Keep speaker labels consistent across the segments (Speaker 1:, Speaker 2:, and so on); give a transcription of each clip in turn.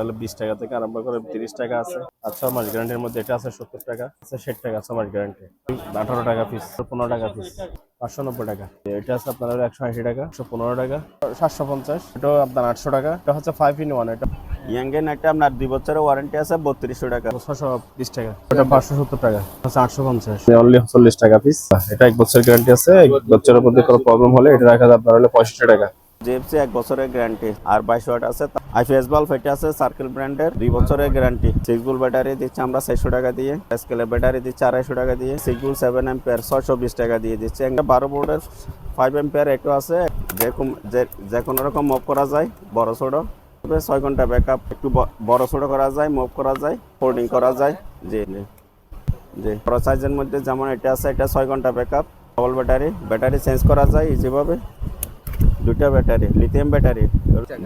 Speaker 1: তাহলে বিশ টাকা থেকে আরম্ভ করে তিরিশ টাকা আছে। আর ছ মাস গ্যারান্টির মধ্যে এটা আছে সত্তর টাকা আছে ষাট টাকা ছ মাস গ্যারান্টি আঠারো টাকা পিস পনেরো টাকা পিস পাঁচশো নব্বই টাকা। এটা আছে আপনার একশো আশি টাকা একশো পনেরো টাকা সাতশো পঞ্চাশ এটাও আপনার আটশো টাকা এটা হচ্ছে ফাইভ ইন ওয়ান এটা
Speaker 2: ইয়াঙ্গেন একটা আপনার দুই বছরের ওয়ারেন্টি আছে বত্রিশশো টাকা।
Speaker 1: ছশো বিশ টাকা এটা পাঁচশো সত্তর টাকা হচ্ছে আটশো পঞ্চাশ। অনলি চল্লিশ টাকা পিস এটা এক বছর গ্যারান্টি আছে এক বছরের মধ্যে কোনো প্রবলেম হলে এটা রাখা আপনার হলে পঁয়ষট্টি টাকা।
Speaker 2: জেপসি এক বছরের গ্যারান্টি আর বাইশ ওয়াট আছে আইপিএস বাল্ব এটা আছে সার্কেল ব্র্যান্ডের দুই বছরের গ্যারান্টি সিক্স ব্যাটারি দিচ্ছে আমরা চারশো টাকা দিয়ে। স্কেলের ব্যাটারি দিচ্ছে আড়াইশো টাকা দিয়ে। সিক্স সেভেন এম্পিয়ার ছয়শো বিশ টাকা দিয়ে দিচ্ছে। একটা বারো বোর্ডের ফাইভ এম্পিয়ার এটাও আছে। যে যে- কোনো রকম মুভ করা যায়, বড় ছোটো। ছয় ঘণ্টা ব্যাকআপ একটু বড় ছোটো করা যায় মুভ করা যায় ফোল্ডিং করা যায়। জি জি জি। বড় সাইজের মধ্যে যেমন এটা আছে, এটা ছয় ঘণ্টা backup double battery battery change করা যায় ইজিভাবে দুটা ব্যাটারি লিথিয়াম ব্যাটারি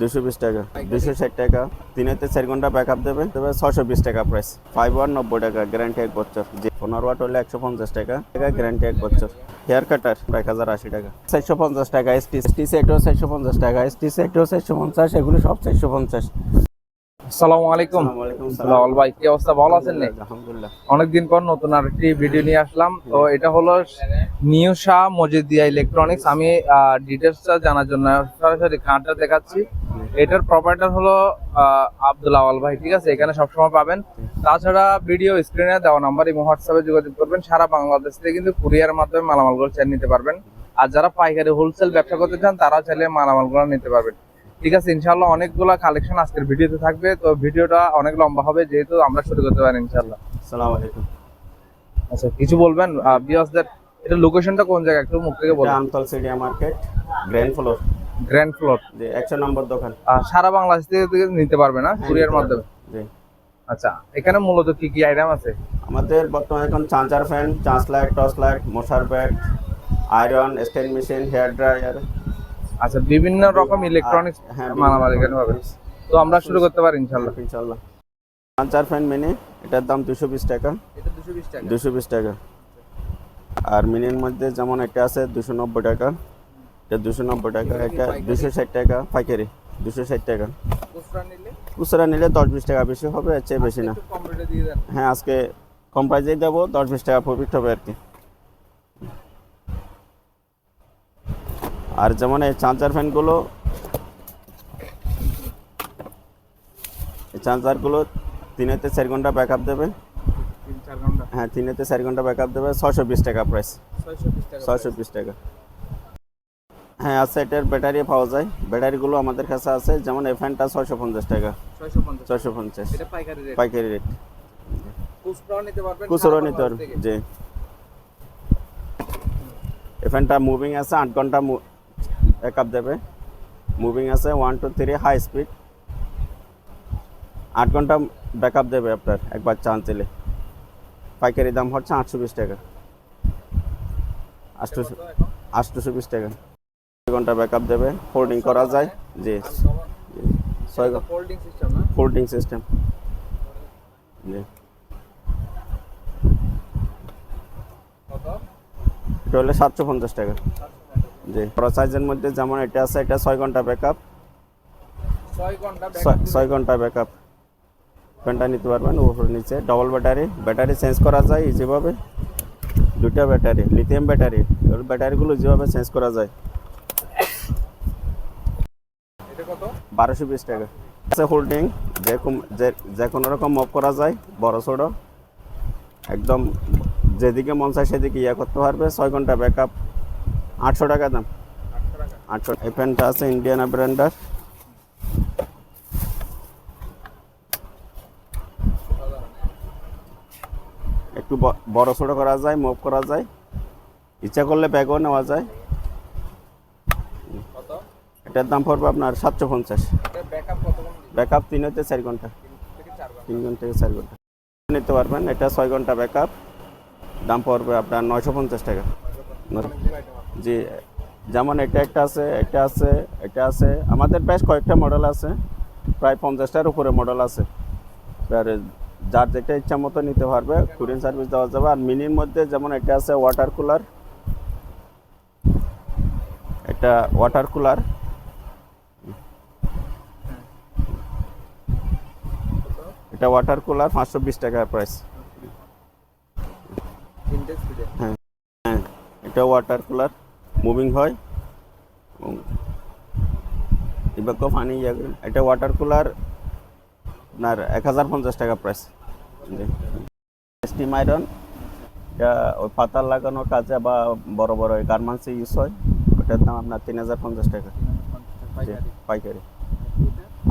Speaker 2: দুশো বিশ টাকা। দুশো ষাট টাকা। তিনেতে চার ঘণ্টা ব্যাক আপ দেবে তবে ছশো বিশ টাকা প্রাইস ফাইভ ওয়ান নব্বই টাকা গ্যারান্টি এক বছর। যে পনেরো ওয়াট হলে একশো পঞ্চাশ টাকা টাকা গ্যারান্টি এক বছর। হেয়ার কাটার এক হাজার আশি টাকা। চারশো পঞ্চাশ টাকা এসটি এস টি সেটও চারশো পঞ্চাশ টাকা এসটি সেটও চারশো পঞ্চাশ এগুলো সব চারশো পঞ্চাশ।
Speaker 3: আসসালামু আলাইকুম। লাওয়াল ভাই কি অবস্থা? ভালো আছেন
Speaker 2: আলহামদুলিল্লাহ।
Speaker 3: অনেকদিন পর নতুন আরেকটি ভিডিও নিয়ে আসলাম। তো এটা হলো নিউ শাহ মজিদিয়া ইলেকট্রনিক্স। আমি ডিটেলসটা জানার জন্য সরাসরি কার্ডটা দেখাচ্ছি। এটার প্রপার্টার হলো আব্দুল আওয়াল ভাই ঠিক আছে? এখানে সবসময় পাবেন। তাছাড়া ভিডিও স্ক্রিনে দেওয়া নাম্বার এবং হোয়াটসঅ্যাপে যোগাযোগ করবেন। সারা বাংলাদেশ থেকে কিন্তু কুরিয়ার মাধ্যমে মালামালগুলো চাই নিতে পারবেন। আর যারা পাইকারি হোলসেল ব্যবসা করতে চান তারা চাইলে মালামালগুলো নিতে পারবেন। ঠিক আছে ইনশাল্লাহ অনেকগুলা কালেকশন আজকের ভিডিওতে থাকবে। তো ভিডিওটা অনেক লম্বা হবে যেহেতু আমরা শুরু করতে পারি ইনশাল্লাহ
Speaker 2: সালাম আলাইকুম।
Speaker 3: আচ্ছা কিছু বলবেন? বিয়াসদের এটা লোকেশনটা কোন জায়গা একটু মুখ থেকে বলুন।
Speaker 2: Amtal সিডিয়া market ground floor
Speaker 3: ground floor
Speaker 2: যে একশো নম্বর দোকান।
Speaker 3: আর সারা বাংলাদেশ থেকে নিতে পারবে না কুরিয়ার মাধ্যমে?
Speaker 2: জি।
Speaker 3: আচ্ছা এখানে মূলত কি কি আইটেম আছে?
Speaker 2: আমাদের বর্তমানে এখন charger fan charge light torch light মশার bag iron stand machine hair dryer
Speaker 3: আচ্ছা বিভিন্ন রকম ইলেকট্রনিক্স
Speaker 2: হ্যাঁ
Speaker 3: মালামাল এখানে পাবে তো আমরা শুরু করতে পারি ইনশাল্লাহ।
Speaker 2: ইনশাল্লাহ। চার ফ্যান মিনি এটার দাম দুশো বিশ টাকা।
Speaker 3: এটা দুশো বিশ টাকা।
Speaker 2: দুশো বিশ টাকা। আর মিনির মধ্যে যেমন একটা আছে দুশো নব্বই টাকা। এটা দুশো নব্বই টাকা একটা দুশো ষাট টাকা পাইকারি। দুশো ষাট টাকা।
Speaker 3: খুচরা নিলে?
Speaker 2: দশ বিশ টাকা বেশি হবে এর চেয়ে বেশি না।
Speaker 3: একটু দিয়ে দেন।
Speaker 2: হ্যাঁ আজকে কম প্রাইজেই দেবো দশ বিশ টাকা প্রফিট হবে আর কি। আর যেমন এই চার্জার ফ্যানগুলো এই চার্জারগুলো তিনেতে চার ঘণ্টা ব্যাকআপ দেবে।
Speaker 3: তিন চার ঘণ্টা?
Speaker 2: হ্যাঁ তিনেতে চার ঘণ্টা ব্যাকআপ দেবে ছয়শো বিশ টাকা প্রাইস
Speaker 3: ছয়শো বিশ টাকা
Speaker 2: হ্যাঁ আছে এটার ব্যাটারি পাওয়া যায়। ব্যাটারিগুলো আমাদের কাছে আছে যেমন এই ফ্যানটা ছয়শো পঞ্চাশ টাকা।
Speaker 3: ছয়শো পঞ্চাশ। পাইকারি রেট নিতে পারবেন
Speaker 2: খুচরো নিতে
Speaker 3: বাংলাদেশ
Speaker 2: পারবে জি। এই ফ্যানটা মুভিং আছে আট ঘণ্টা ব্যাকআপ দেবে। মুভিং আছে one two three high speed আট ঘণ্টা ব্যাকআপ দেবে আপনার একবার চান চলে পাইকারি দাম হচ্ছে আটশো বিশ টাকা। আটশোশো আটশোশো বিশ টাকা। ছয় ঘণ্টা ব্যাকআপ দেবে ফোল্ডিং করা যায়। জি ছয় ফোল্ডিং সিস্টেম জি। এটা হলে সাতশো পঞ্চাশ টাকা। জি। বড় সাইজের মধ্যে যেমন এটা আছে এটা ছয় ঘণ্টা ব্যাকআপ
Speaker 3: ছয়
Speaker 2: ঘণ্টা ব্যাকআপ ফ্যানটা নিতে পারবেন উপর নিচে। ডবল ব্যাটারি ব্যাটারি চেঞ্জ করা যায় যেভাবে দুটা ব্যাটারি লিথিয়াম ব্যাটারি ওর ব্যাটারিগুলো যেভাবে চেঞ্জ করা যায়। বারোশো বিশ টাকা। আছে হোল্ডিং যে কোনো রকম মপ করা যায় বড় ছোটো। একদম যেদিকে মন চায় সেদিকে ইয়ে করতে পারবে। ছয় ঘণ্টা ব্যাকআপ আটশো টাকা দাম।
Speaker 3: আটশো।
Speaker 2: এই প্যান্টটা আছে ইন্ডিয়ান ব্র্যান্ডার একটু বড় ছোটো করা যায় মুভ করা যায়। ইচ্ছা করলে ব্যাগও নেওয়া যায়। এটার দাম পড়বে আপনার সাতশো পঞ্চাশ।
Speaker 3: দিবে?
Speaker 2: ব্যাকআপ তিন হতে চার ঘণ্টা।
Speaker 3: তিন
Speaker 2: ঘণ্টা। থেকে চার ঘণ্টা। নিতে পারবেন এটা ছয় ঘণ্টা ব্যাকআপ দাম পড়বে আপনার নয়শো পঞ্চাশ টাকা। জি যেমন এটা একটা আছে এটা আছে এটা আছে। আমাদের বেশ কয়েকটা মডেল আছে প্রায় পঞ্চাশটার উপরে মডেল আছে। আর যার যেটা ইচ্ছা মতো নিতে পারবে কুরিয়ান সার্ভিস দেওয়া যাবে। আর মিনির মধ্যে যেমন এটা আছে ওয়াটার কুলার এটা ওয়াটার কুলার এটা ওয়াটার কুলার পাঁচশো বিশ টাকার প্রাইস
Speaker 3: ভিডিও
Speaker 2: হ্যাঁ এটা ওয়াটার কুলার মুভিং হয়। এবং ইয়ে করে। এটা ওয়াটার কুলার আপনার এক হাজার পঞ্চাশ টাকা প্রাইস স্টিম আয়রন এটা ওই পাতার লাগানোর কাজে বা বড় বড় গার্মেন্টসে ইউজ হয়। ওটার দাম আপনার তিন হাজার পঞ্চাশ টাকা। পাইকারি।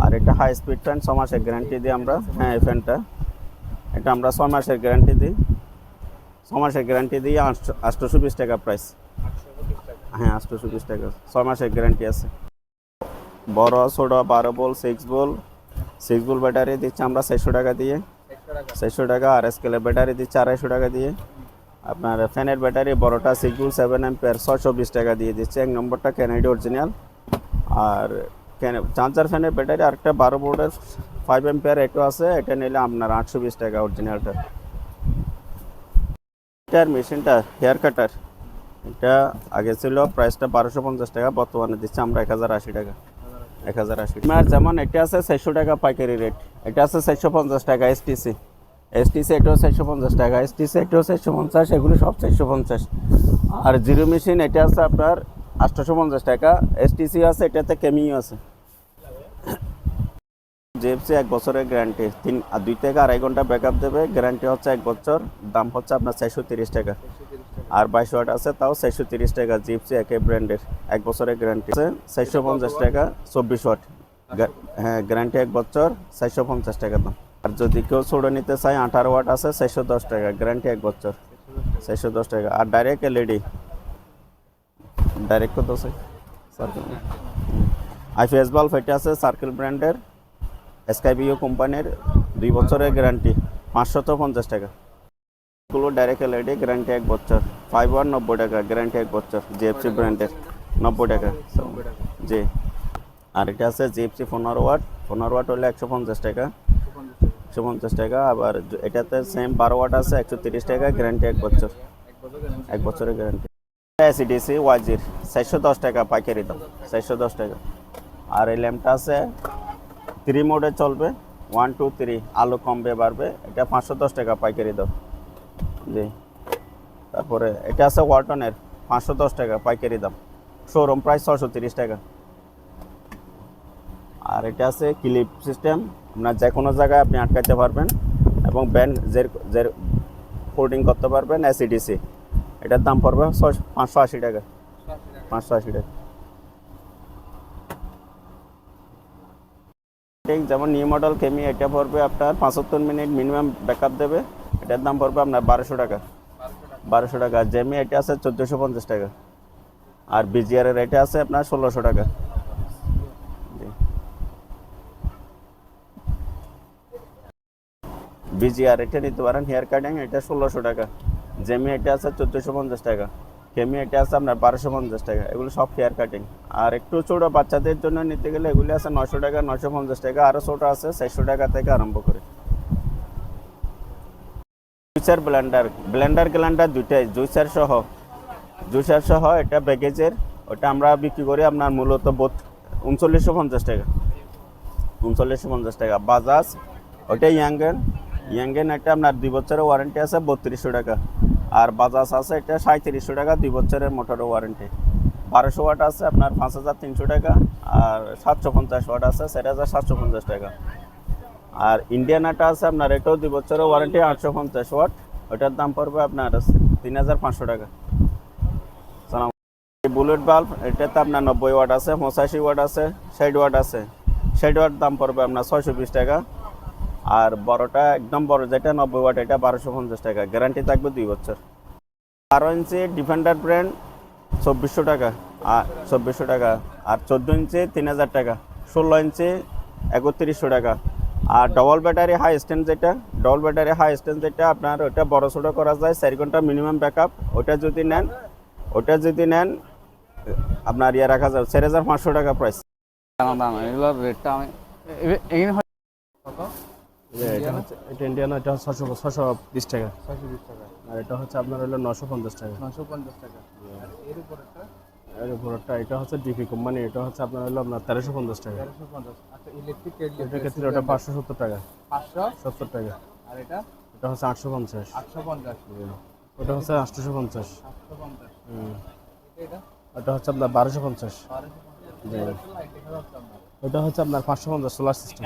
Speaker 2: আর এটা হাই স্পিড ফ্যান ছ মাসের গ্যারান্টি দিই আমরা। হ্যাঁ এই ফ্যানটা এটা আমরা ছ মাসের গ্যারান্টি দিই। ছ মাসের গ্যারান্টি দিই আটশোশো বিশ টাকা প্রাইস হ্যাঁ আটশোশো বিশ টাকা। ছ মাসের গ্যারান্টি আছে। বড়, ছোট, বারো বল সিক্স বল। সিক্স বল ব্যাটারি দিচ্ছি আমরা চারশো টাকা দিয়ে। চারশো টাকা আর স্কেলের ব্যাটারি দিচ্ছি আড়াইশো টাকা দিয়ে। আপনার ফ্যানের ব্যাটারি বড়টা সিক্স বল সেভেন এম্পিয়ার ছশো বিশ টাকা দিয়ে দিচ্ছে। এক নম্বরটা ক্যানেডি অরিজিনাল আর চার্জার ফ্যানের ব্যাটারি আরেকটা বারো বোর্ডের ফাইভ এম্পিয়ার এটো আছে। এটা নিলে আপনার আটশো বিশ টাকা অরিজিনালটা এটার মেশিনটা হেয়ার কাটার এটা আগে ছিল প্রাইসটা বারোশো পঞ্চাশ টাকা, বর্তমানে দিচ্ছে আমরা এক হাজার আশি টাকা। এক হাজার আশি আর যেমন এটা আছে চারশো টাকা পাইকারি রেট এটা আছে চারশো পঞ্চাশ টাকা এসটিসি এসটিসি এটাও চারশো পঞ্চাশ টাকা এসটিসি এটাও চারশো পঞ্চাশ, এগুলো সব চারশো পঞ্চাশ। আর জিরো মেশিন এটা আছে আপনার আটশোশো পঞ্চাশ টাকা এসটিসি আছে, এটাতে কেমিও আছে। জেপসি এক বছরের গ্যারান্টি। তিন দুই থেকে আড়াই ঘণ্টা ব্যাকআপ দেবে। গ্যারান্টি হচ্ছে এক বছর। দাম হচ্ছে আপনার চারশো তিরিশ টাকা। আর বাইশ ওয়াট আছে, তাও চারশো তিরিশ টাকা। জিপসি একই ব্র্যান্ডের। এক বছরের গ্যারান্টি আছে, চারশো পঞ্চাশ টাকা, চব্বিশ ওয়াট হ্যাঁ গ্যারান্টি এক বছর, চারশো পঞ্চাশ টাকা দাম। আর যদি কেউ ছোটো নিতে চায়, আঠারো ওয়াট আছে, চারশো দশ টাকা। গ্যারান্টি এক বছর, চারশো দশ টাকা। আর ডাইরেক্ট এলইডি। ডাইরেক্ট কত আছে? আইপিএস বাল্ব এটা আছে, সার্কেল ব্র্যান্ডের। এসকাইবিও কোম্পানির দুই বছরের গ্যারান্টি পাঁচশত পঞ্চাশ টাকা। গুলো ডাইরেক্ট এলইডি গ্যারান্টি এক বছর ফাইভ ওয়ান নব্বই টাকা গ্যারান্টি এক বছর জিএফসি ব্র্যান্ডের নব্বই টাকা। জি। আর এটা আছে জিএফসি পনেরো ওয়াট পনেরো ওয়াট হলে একশো পঞ্চাশ টাকা, একশো পঞ্চাশ টাকা। আবার এটাতে সেম বারো ওয়াট আছে, একশো তিরিশ টাকা গ্যারান্টি এক বছর, এক বছরের গ্যারান্টি এসিডিসি ওয়াজির চারশো দশ টাকা পাইকারি দাম, চারশো দশ টাকা। আর এই ল্যাম্পটা আছে থ্রি মোডে চলবে ওয়ান টু থ্রি আলো কমবে, বাড়বে, এটা পাঁচশো দশ টাকা পাইকারি দাম জি। তারপরে এটা আছে ওয়ালটনের পাঁচশো দশ টাকা পাইকারি দাম। শোরুম প্রাইস ছশো তিরিশ টাকা। আর এটা আছে ক্লিপ সিস্টেম আপনার যে কোনো জায়গায় আপনি আটকাতে পারবেন এবং ব্যান্ড যে যে ফোল্ডিং করতে পারবেন এসিডিসি এটার দাম পড়বে ছয়- পাঁচশো আশি টাকা। পাঁচশো আশি টাকা। যেমন নিউ মডেল কেমি এটা পড়বে আপনার পঁচাত্তর মিনিট মিনিমাম ব্যাকআপ দেবে। এটার দাম পড়বে আপনার বারোশো টাকা। বারোশো টাকা। জেমি এটা আছে চোদ্দোশো পঞ্চাশ টাকা। আর বিজিআর এর এটা আছে আপনার ষোলোশো টাকা। বিজিআর এটা নিতে পারেন হেয়ার কাটিং এটা ষোলোশো টাকা। জেমি এটা আছে চোদ্দোশো পঞ্চাশ টাকা। কেমি এটা আছে আপনার বারোশো পঞ্চাশ টাকা। এগুলো সব হেয়ার কাটিং আর একটু ছোটো বাচ্চাদের জন্য নিতে গেলে এগুলি আছে নশো টাকা নশো পঞ্চাশ টাকা। আরও ছোটো আছে চারশো টাকা থেকে আরম্ভ করে। জুইসার ব্লেন্ডার ব্লেন্ডার গ্ল্যান্ডার দুইটাই, জুইসার সহ। জুইসার সহ এটা প্যাকেজের, ওটা আমরা বিক্রি করি আপনার মূলত বোধ উনচল্লিশশো পঞ্চাশ টাকা। উনচল্লিশশো পঞ্চাশ টাকা। বাজাজ ওটা ইয়াঙ্গেন ইয়াঙ্গেন একটা আপনার দুই বছরের ওয়ারেন্টি আছে, বত্রিশশো টাকা। আর বাজাজ আছে এটা সাঁত্রিশশো টাকা, দুই বছরের মোটরের ওয়ারেন্টি বারোশো ওয়াট আছে আপনার পাঁচ হাজার তিনশো টাকা, আর সাতশো পঞ্চাশ ওয়াট আছে চার হাজার সাতশো পঞ্চাশ টাকা। আর ইন্ডিয়ান আটা আছে আপনার, এটাও দুই বছরের ওয়ারেন্টি আটশো পঞ্চাশ ওয়াট। ওটার দাম পড়বে আপনার তিন হাজার পাঁচশো টাকা। বুলেট বাল্ব, এটাতে আপনার নব্বই ওয়াট আছে, পঁচাশি ওয়াট আছে, ষাট ওয়াট আছে। ষাট ওয়াট দাম পড়বে আপনার ছয়শো বিশ টাকা। আর বড়টা একদম বড়, যেটা নব্বই ওয়াট, এটা বারোশো পঞ্চাশ টাকা। গ্যারান্টি থাকবে দুই বছর। বারো ইঞ্চি ডিফেন্ডার ব্র্যান্ড চব্বিশশো টাকা। আর চব্বিশশো টাকা। আর চোদ্দ ইঞ্চি তিন হাজার টাকা। ষোলো ইঞ্চি একত্রিশশো টাকা। আর ডবল ব্যাটারি হাই স্ট্যান্ড যেটা ডবল ব্যাটারি হাই স্ট্যান্ড যেটা আপনার ওটা বড় ছোটো করা যায়, চার ঘণ্টা মিনিমাম ব্যাকআপ ওটা যদি নেন, ওটা যদি নেন, আপনার ইয়ে রাখা যাবে, চার হাজার পাঁচশো টাকা প্রাইস
Speaker 4: দাম রেটটা আমি
Speaker 1: এটা হচ্ছে এটা ইন্ডিয়ান এটা ছশো ছশো বিশ টাকা।
Speaker 3: ছয়শো বিশ টাকা।
Speaker 1: আর এটা হচ্ছে আপনার হলো নশো পঞ্চাশ টাকা।
Speaker 3: নশো পঞ্চাশ টাকা। আর এর উপরেরটা
Speaker 1: এর উপরটা এটা হচ্ছে ডিপি কোম্পানি এটা হচ্ছে আপনার হলো আপনার তেরোশো পঞ্চাশ টাকা।
Speaker 3: তেরোশো পঞ্চাশ। আচ্ছা ইলেকট্রিক
Speaker 1: এটার ক্ষেত্রে ওটা পাঁচশো সত্তর টাকা।
Speaker 3: পাঁচশো?
Speaker 1: সত্তর টাকা।
Speaker 3: আর এটা?
Speaker 1: এটা হচ্ছে আটশো পঞ্চাশ।
Speaker 3: আটশো পঞ্চাশ।
Speaker 1: ওটা হচ্ছে আটশোশো পঞ্চাশ।
Speaker 3: আটশো পঞ্চাশ। এটা
Speaker 1: ওটা হচ্ছে আপনার বারোশো পঞ্চাশ। ওটা হচ্ছে আপনার পাঁচশো পঞ্চাশ সোলার সিস্টেম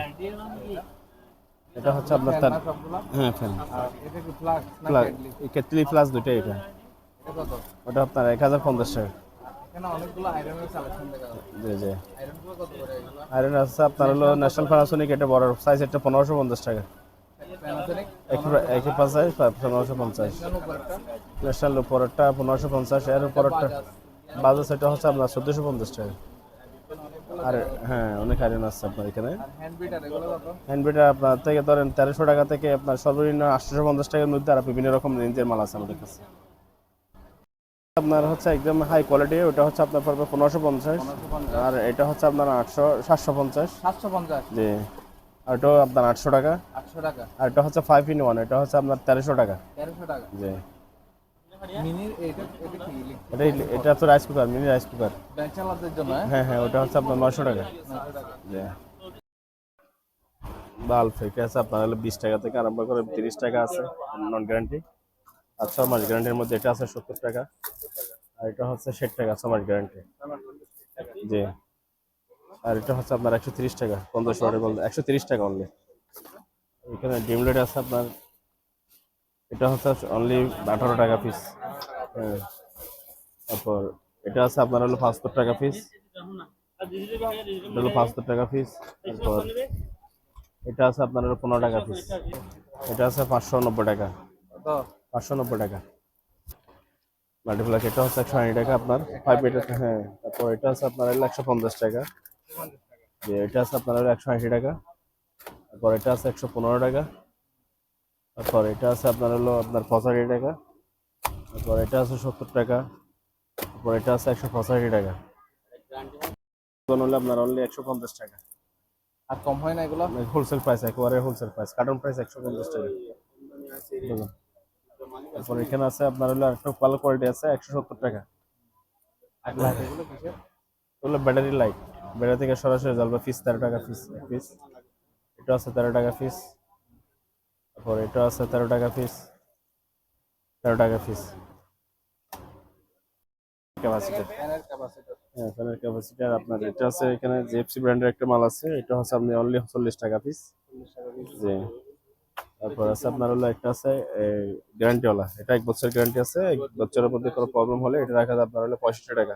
Speaker 1: এটা হচ্ছে আপনার তার হ্যাঁ ফ্যান
Speaker 3: কেটলি?
Speaker 1: প্লাস দুইটাই এটা। ওটা আপনার এক হাজার পঞ্চাশ টাকা। জি জি। আয়রন আছে আপনার হলো ন্যাশনাল প্যানাসোনিক এটা বড় সাইজ এটা পনেরোশো পঞ্চাশ টাকা। একই সাইজ পনেরোশো পঞ্চাশ। ন্যাশনাল উপরেরটা? পনেরোশো পঞ্চাশ এর উপরেরটা বাজার সেটা হচ্ছে আপনার চোদ্দোশো পঞ্চাশ টাকা। আর হ্যাঁ অনেক আয়রন আছে আপনার এখানে।
Speaker 3: হ্যান্ড বিটার
Speaker 1: আপনার থেকে ধরেন তেরোশো টাকা থেকে আপনার সর্বনিম্ন আটশোশো পঞ্চাশ টাকার মধ্যে আর বিভিন্ন রকম রেঞ্জের মাল আছে আমাদের কাছে। আপনার হচ্ছে একদম হাই কোয়ালিটি ওটা হচ্ছে আপনার পড়বে পনেরোশো পঞ্চাশ। আর এটা হচ্ছে আপনার আটশো সাতশো পঞ্চাশ।
Speaker 3: সাতশো পঞ্চাশ?
Speaker 1: জি। আর এটাও আপনার আটশো টাকা।
Speaker 3: আটশো টাকা।
Speaker 1: আর এটা হচ্ছে ফাইভ ইন ওয়ান এটা হচ্ছে আপনার তেরোশো টাকা।
Speaker 3: তেরোশো টাকা।
Speaker 1: জি।
Speaker 3: এটা
Speaker 1: তো rice cooker mini rice cooker
Speaker 3: জন্য হ্যাঁ?
Speaker 1: হ্যাঁ ওটা হচ্ছে আপনার নশো টাকা। আছে আপনার হলো বিশ টাকা থেকে আরম্ভ করে তিরিশ টাকা আছে নন গ্যারান্টি আর ছ মাস গ্যারান্টির মধ্যে এটা আছে সত্তর টাকা আর এটা হচ্ছে ষাট টাকা ছ মাস গ্যারান্টি জি। আর এটা হচ্ছে আপনার একশো তিরিশ টাকা পঞ্চাশ ওয়াটের বলতে একশো তিরিশ টাকা অনলি এখানে ডিম লাইট আছে আপনার এটা হচ্ছে অনলি আঠারো টাকা পিস হ্যাঁ। তারপর এটা আছে আপনার হলো পাঁচশো টাকা পিস এটা হলো পাঁচশো টাকা পিস তারপর এটা আছে আপনার হলো পনেরো টাকা পিস এটা আছে পাঁচশো নব্বই টাকা। পাঁচশো নব্বই টাকা। মাল্টিপ্লাক এটা হচ্ছে একশো আশি টাকা আপনার। ফাইভ এটা হ্যাঁ। তারপর এটা আছে আপনার হলো একশো পঞ্চাশ টাকা। এটা আছে আপনার হলো একশো আশি টাকা। তারপর এটা আছে একশো পনেরো টাকা। তারপর এটা আছে আপনার হলো আপনার পঁচাশি টাকা। তারপর এটা আছে সত্তর টাকা। তারপর এটা আছে একশো পঁচাশি টাকা। হলে আপনার অনলি একশো পঞ্চাশ টাকা।
Speaker 3: আর কম হয় না এগুলো?
Speaker 1: হোলসেল প্রাইস একেবারে হোলসেল প্রাইস কার্টন প্রাইস একশো পঞ্চাশ টাকা? তারপর এখানে আছে আপনার হলো একটা ভালো কোয়ালিটি আছে একশো সত্তর টাকা।
Speaker 3: এগুলো
Speaker 1: ব্যাটারি লাইট ব্যাটারি থেকে সরাসরি জ্বলবে পিস তেরো টাকা পিস পিস এটা আছে তেরো টাকা পিস তারপর এটা আছে তেরো টাকা পিস তেরো টাকা পিস হ্যাঁ আপনার এটা আছে এখানে ব্র্যান্ডের একটা মাল আছে। এটা হচ্ছে আপনি টাকা পিস তারপর আছে আপনার হলো একটা আছে গ্যারান্টিওয়ালা এটা এক বছর গ্যারান্টি আছে। বছরের মধ্যে কোনো প্রবলেম হলে এটা রাখা আপনার পঁয়ষট্টি টাকা।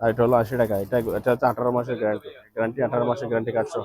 Speaker 1: আর এটা হলো আশি টাকা। এটা হচ্ছে আঠারো মাসের গ্যারান্টি গ্যারান্টি আঠারো মাসের গ্যারান্টি কাটছো